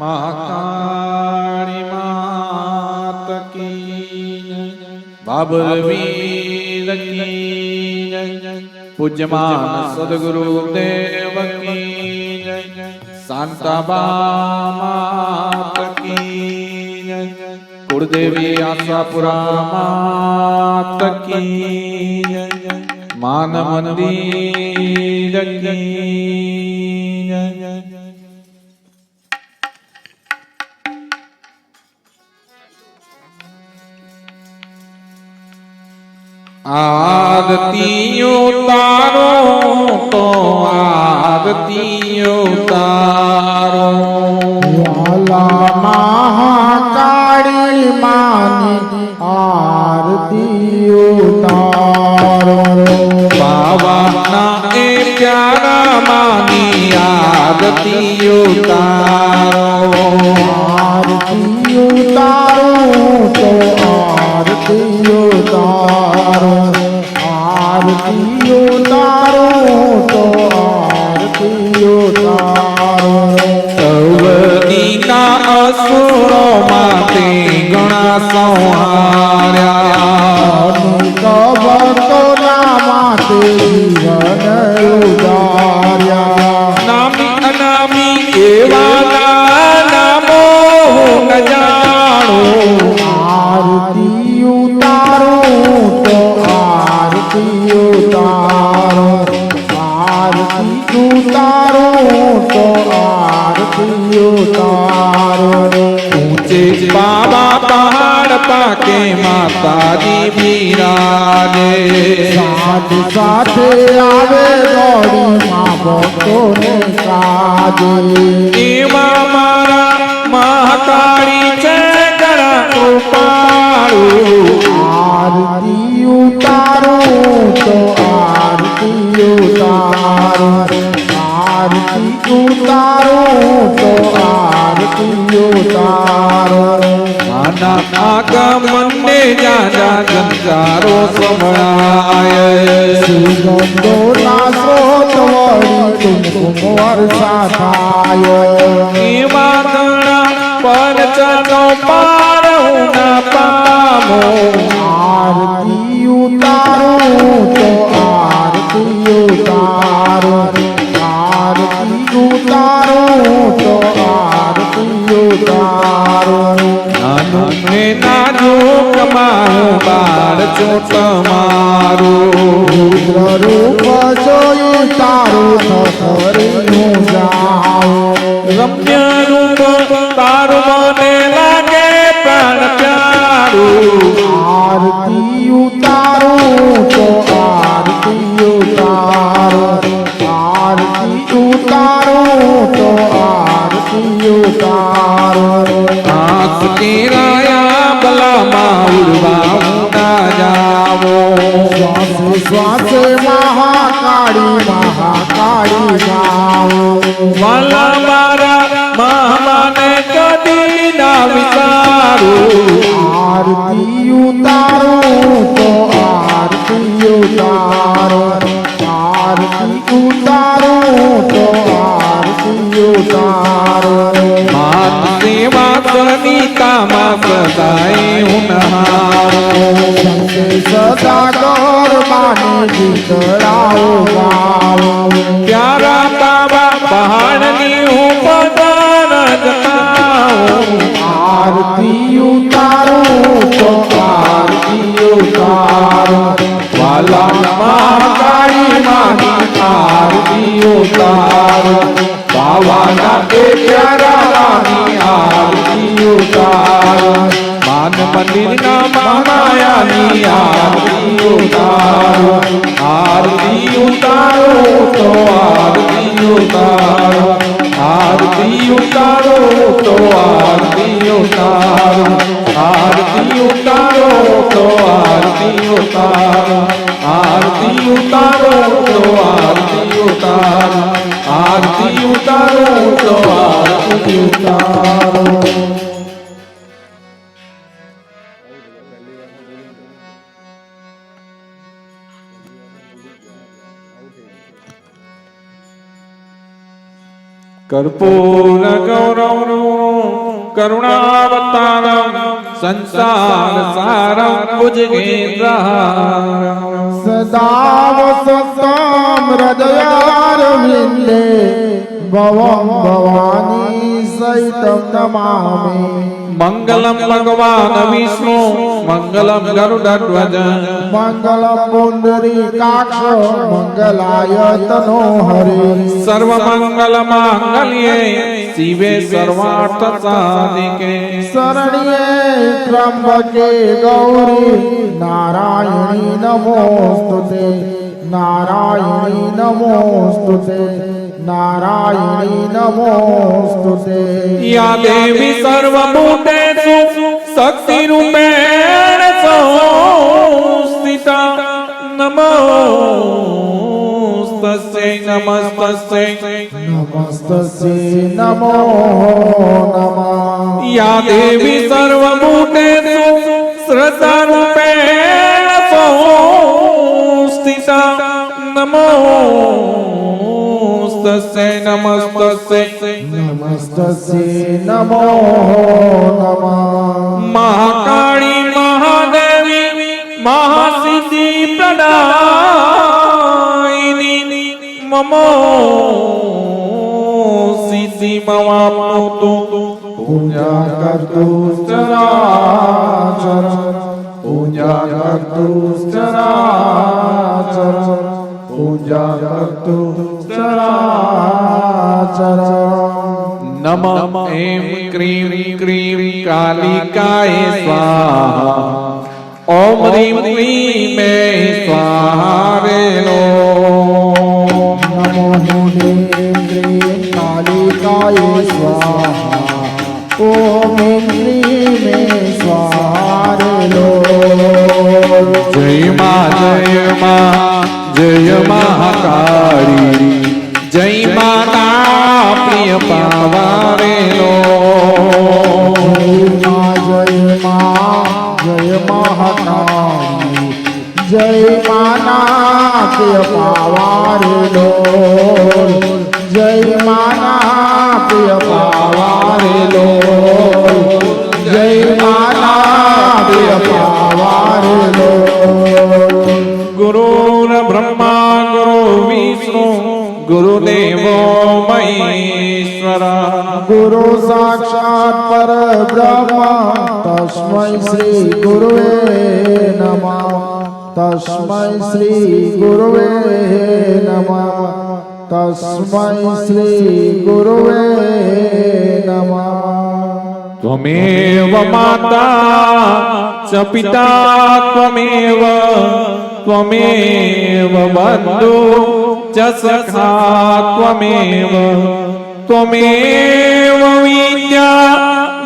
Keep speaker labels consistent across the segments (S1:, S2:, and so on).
S1: મહાકાળી માત કી. બાબર વીર કી જય. પૂજ્યમાન સદગુરુ દેવ કી શાંતાબા માત કી કુળદેવી આશાપુરા માત કી માન મંદિર કી જય તારો તો આરતી તારો.
S2: વાલા મહાકાળી માની આરતી તારો.
S1: બાવાના એ પ્યારા માની આરતી ઉતારો સંહાર્યા
S2: કબતોના માતે જીવન ઉદાર્યા
S1: નામી અનામી એવાના નામો હું ન જાણું
S2: આરતી ઉતારો તો આરતી ઉતારો. આરતી
S1: બાબા પાકે માતાજી બિરાજે
S2: સાથ સાથે આવે દોડી માં ભક્તોને કાજે
S1: એમાં મારા મહાકાળી છે કરા કૃપાળુ
S2: આરતી ઉતારું તો આરતી ઉતારો આરતી ઉતારો તો આરતી ઉતારો
S1: આના આગમનને જાજા સંસારો સંભળાય
S2: સુગંધોના સ્રોત વળી કુમકુમ વર્ષા થાય
S1: ઘણા પરચનો પાર હું ના પામો
S2: આરતી ઉતારો તો આરતી ઉતારો
S1: મારું બાળ છો તમારું
S2: રૂપ જોયું તારું શ્વાસે શ્વાસે મહાકાળી મહાકાળી ગાઓ
S1: વાલા મારા મહામાને કદી ના વિચારું.
S2: આરતી ગીતડાઓ ગાઓ
S1: પ્યારા બાબા પહાડની હું પધાર જતાઉં
S2: આરતી ઉતારો તો આરતી ઉતારો
S1: વાલા મહાકાળી માની આરતી ઉતારો બાવાના એ પ્યારાની આરતી ઉતારો માન મંદિરના માયાની આરતી उतारो आरती उतारो तो आरती उतारो आरती उतारो तो आरती उतारो आरती उतारो तो आरती उतारो कर्पूर गौरव કરુણાવતારમ સંસાર સારમ ભુજગેન્દ્ર સદાવ સતમ હૃદયાર વિંદે ભવમ ભવાની સહિતમ
S2: નમામિ મંગલમ ભગવાન વિષ્ણુ મંગલમ ગરુડધ્વજ મંગલમ
S1: પુંડરી કાક્ષ મંગલાય તનો હરે
S2: સર્વ મંગલ માંગલ્યે શિવે સર્વાર્થ
S1: સાધિકે શરણ્યે ત્રંબકે
S2: ગૌરી નારાયણી નમોસ્તુતે नारायणी नमोऽस्तु ते
S1: या देवी सर्वभूतेषु शक्तिरूपेण संस्थिता नमोस्तस्यै नमस्तस्यै।
S2: नमस्तस्यै नमो नमः।
S1: या देवी सर्वभूतेषु श्रद्धारूपेण নমস্তস্যে নমো নমা।
S2: মা কালী মহাদেবী
S1: মহাসিদ্ধি প্রদায়িনী মম সিদ্ধি মমাপ্নোতু পূজা করতু
S2: চরাচর পূজা করতু চরাচর পূজা করতু চরাচর
S1: नम ऐं क्रीं क्रीं कालिकाय स्वाहा। ॐ ह्रीं क्लीं मे स्वाहा रेणो
S2: नमो ह्रीं क्लीं कालिकाय स्वाहा। ॐ ह्रीं मे स्वाहा लो।
S1: जय मा जय मा जय महाकाली। जय माता प्रिय पावारेलो
S2: जय मा जय मा जय महाकाली जय माना प्रिय पावार लो जय माना प्रिय पावार लो जय माना प्रिय पावार लो
S1: गुरुर् ब्रह्मा गुरु विष्णु गुरुदेवो महेश्वरा
S2: गुरु साक्षात् पर ब्रह्म तस्मै श्री गुरुवे नमः तस्मै श्री गुरुवे नमः तस्मै श्री गुरुवे नमः
S1: त्वमेव माता च पिता त्वमेव त्वमेव बन्धु च सखा त्वमेव त्वमेव विद्या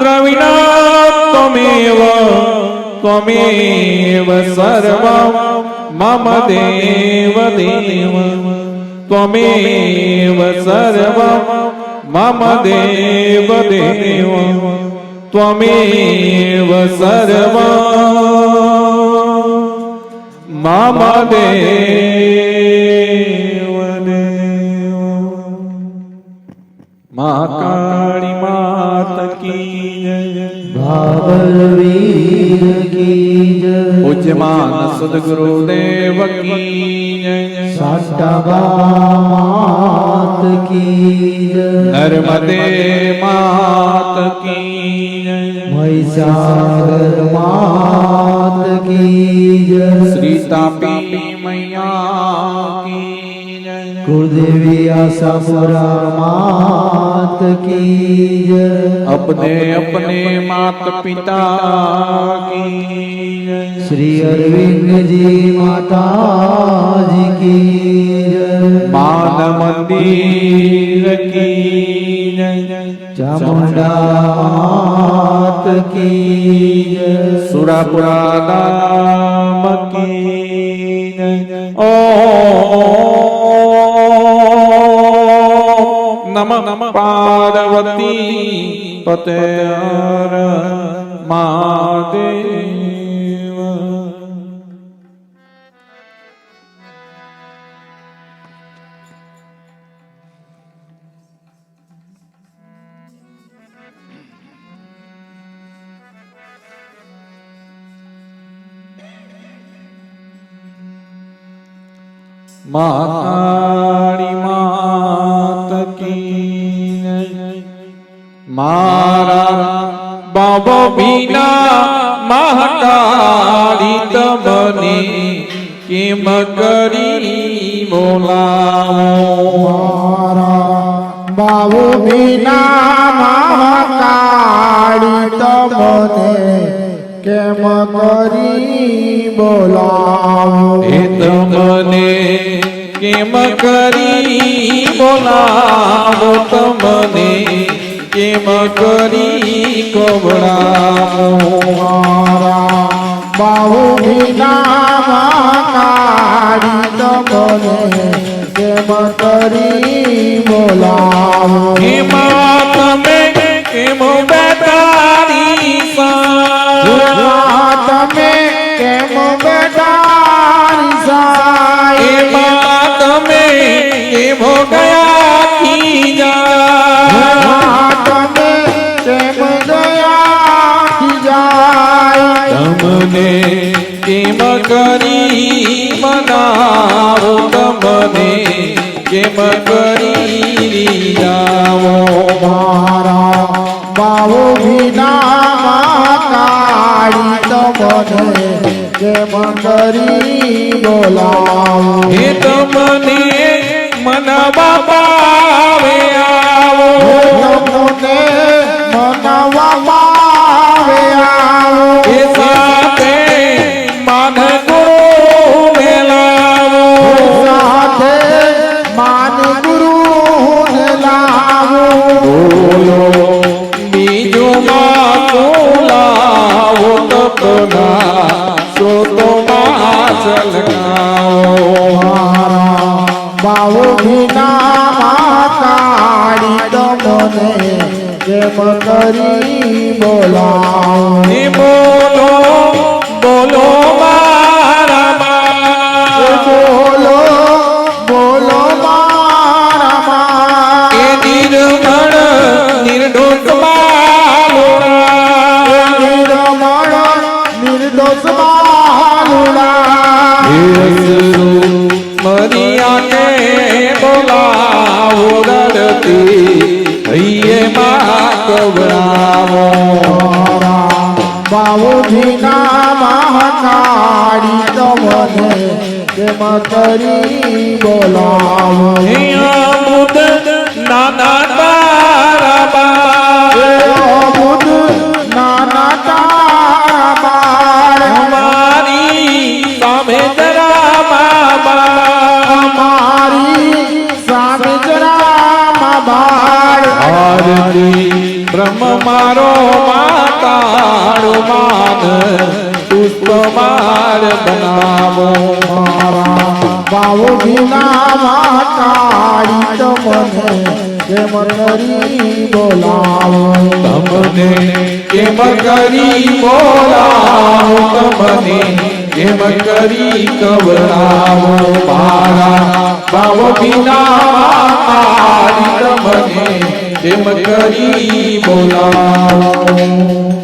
S1: द्रविणा त्वमेव त्वमेव सर्वं मम देव देव त्वमेव सर्वं मम देव देव त्वमेव सर्व मम देव माँ काली मात की भावर
S3: वीर की पूज्य
S1: मान सदगुरु देव की साटा
S3: मात की
S1: नर्मदे मात की
S3: महिसागर मात की
S1: श्री तापी मैया की
S3: कुलदेवी आशापुरा मात की
S1: अपने अपने मात पिता की
S3: श्री अरविंद जी माता जी की
S1: मान मंदिर की
S3: चामुंडा मात की
S1: सुरापुरा की पतहर महादेव महात्मा બાબો વિના મહાકાળી તમને કેમ કરી બોલાવો?
S2: મારા બાબુ વિના મહાકાળી તમને કેમ કરી બોલાવો?
S1: એ તમને કેમ કરી બોલાવો? તમને કેમ કરી
S2: કબડા બાહુ કેમ કરી
S1: બોલા કેમ
S2: તમે કેમ
S1: તમને કેમ કરી મનાવો તમને કેમ કરી જાવો
S2: મારા બાવો વિના મહાકાળી તમને કેમ કરી બોલાવો?
S1: હે તમને મનાવા પાવે
S2: કાળી તમને જેમ કરી
S1: બોલા બોલો
S2: બોલો બોલો બોલો
S1: એ નિર્દોષ
S2: નિર્દોષ બાલુડા બાબુજીના મહાકાળી તમને કેમ કરી બોલાવો
S1: નાના તારા બા
S2: બુદ્ધ નાના તારા બાળ
S1: અમારી સામે જરા બાબા
S2: મારી સામે જરા બાળ
S1: આરતી બ્રહ્મ મારો માતારો માન પુષ્પ માર બનાવો
S2: મારા બાબુજીના મહાકાળી તમને કેમ કરી બોલાવો
S1: તમને કેમ કરી બોલાવો તમને કેમ કરી કવરાવો મારા ભાવ વિના તમને કેમ કરી બોલાવો